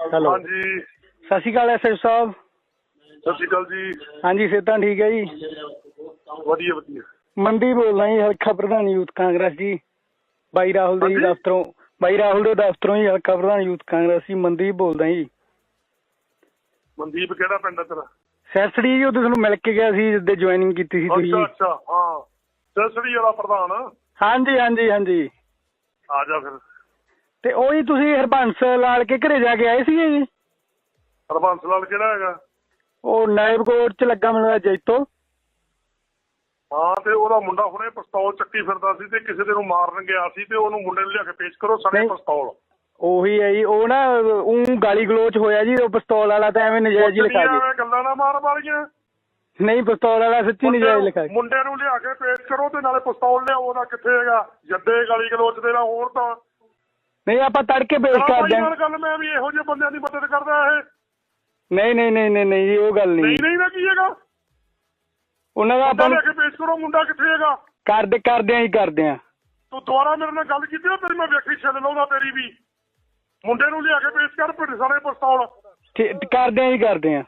Hello. ਹਾਂਜੀ। ਸਤਿ ਸ਼੍ਰੀ ਅਕਾਲ SS ਸਾਹਿਬ। ਸਤਿ ਸ਼੍ਰੀ ਅਕਾਲ ਜੀ। ਹਾਂਜੀ ਸਿਹਤਾਂ ਠੀਕ ਹੈ ਜੀ? ਵਧੀਆ ਵਧੀਆ। ਮੰਡੀ ਬੋਲਦਾ ਜੀ ਹਲਕਾ ਪ੍ਰਧਾਨ ਯੂਥ ਕਾਂਗਰਸ ਜੀ। ਬਾਈ ਰਾਹੁਲ ਦੇ ਜੀ? ਦਫ਼ਤਰੋਂ ਬਾਈ ਰਾਹੁਲ ਦੇ ਦਫ਼ਤਰੋਂ ਹੀ ਹਲਕਾ ਪ੍ਰਧਾਨ ਯੂਥ ਕਾਂਗਰਸ ਜੀ ਮੰਡੀ ਬੋਲਦਾ ਜੀ। ਮਨਦੀਪ ਕਿਹੜਾ ਪਿੰਡ ਹੈ ਤੇਰਾ? ਸੈਸੜੀ ਜੀ ਉਹ ਤੁਹਾਨੂੰ ਮਿਲ ਕੇ ਗਿਆ ਸੀ ਜਿੱਦੇ ਜੁਆਇਨਿੰਗ ਕੀਤੀ ਸੀ ਤੁਸੀਂ। ਅੱਛਾ ਅੱਛਾ ਹਾਂ। ਸਸੜੀ ਵਾਲਾ ਪ੍ਰਧਾਨ। ਹਾਂਜੀ ਹਾਂਜੀ ਹਾਂਜੀ। ਆ ਜਾ ਫਿਰ। ਤੇ ਉਹੀ ਤੁਸੀਂ ਹਰਬੰਸ ਲਾਲ ਕੇ ਘਰੇ ਜਾ ਕੇ ਆਏ ਸੀਗੇ ਜੀ? ਹਰਬੰਸ ਲਾਲ ਕਿਹੜਾ ਹੈਗਾ? ਉਹ ਨਾਇਬ ਕੋਰਟ ਚ ਲੱਗਾ ਮੈਨੂੰ ਜੈਤੋ ਹਾਂ ਤੇ ਉਹਦਾ ਮੁੰਡਾ ਹੁਣੇ ਪਿਸਤੌਲ ਚੱਕੀ ਫਿਰਦਾ ਸੀ ਤੇ ਕਿਸੇ ਦੇ ਨੂੰ ਮਾਰਨ ਗਿਆ ਸੀ ਤੇ ਉਹਨੂੰ ਮੁੰਡੇ ਨੂੰ ਲਿਆ ਕੇ ਪੇਸ਼ ਕਰੋ ਨਹੀਂ। ਪਿਸਤੌਲ। ਉਹੀ ਹੈ ਜੀ ਉਹ ਨਾ ਉਹ ਗਾਲੀ ਗਲੋਚ ਹੋਇਆ ਜੀ ਉਹ ਪਿਸਤੌਲ ਵਾਲਾ ਤਾਂ ਐਵੇਂ ਨਜਾਇਜ਼ ਹੀ ਲਿਖਾ ਐਵੇਂ ਗੱਲਾਂ ਨਾ ਮਾਰ ਵਾਲੀਆਂ ਨਹੀਂ ਪਿਸਤੌਲ ਵਾਲਾ ਸੱਚੀ ਨਜਾਇਜ਼ ਲਿਖਾ ਮੁੰਡੇ ਨੂੰ ਲਿਆ ਕੇ ਪੇਸ਼ ਕਰੋ ਤੇ ਨਾਲੇ ਪਿਸਤੌਲ ਲਿਆਓ ਉਹਦਾ ਕਿੱਥੇ ਹੈਗਾ? ਜੱਦੇ ਗਾਲੀ ਗਲੋਚ ਦੇ ਨਾਲ ਹੋਰ ਤਾਂ ਨਹੀਂ ਆਪਾਂ ਤੜਕੇ ਪੇਸ਼ ਕਰਾਂ ਨਾਲ ਗੱਲ ਮੈਂ ਵੀ ਇਹੋ ਜਿਹੇ ਬੰਦਿਆਂ ਦੀ ਮਦਦ ਕਰਦਾ ਇਹ। ਨਹੀਂ ਨਹੀਂ ਨਹੀਂ ਨਹੀਂ ਨਹੀਂ ਜੀ ਉਹ ਗੱਲ ਨਹੀਂ। ਨਹੀਂ ਨਹੀਂ ਨਾ ਕੀ ਹੈਗਾ? ਉਹਨਾਂ ਦਾ ਆਪਾਂ ਲਿਆ ਕੇ ਪੇਸ਼ ਕਰੋ ਮੁੰਡਾ ਕਿੱਥੇ ਹੈਗਾ? ਕਰਦੇ ਕਰਦੇ ਆਂ ਹੀ ਕਰਦੇ ਆਂ। ਤੂੰ ਦੁਬਾਰਾ ਮੇਰੇ ਨਾਲ ਗੱਲ ਕੀਤੀ ਨਾ ਤੇਰੀ ਮੈਂ ਵੇਖੀ ਛੱਡ ਲਾਉਂਦਾ ਤੇਰੀ ਵੀ। ਮੁੰਡੇ ਨੂੰ ਲਿਆ ਕੇ ਪੇਸ਼ ਕਰ ਪਿੰਡ ਸਾਰੇ ਪਿਸਤੌਲ। ਕਰਦੇ ਆਂ ਹੀ ਕਰਦੇ ਆਂ।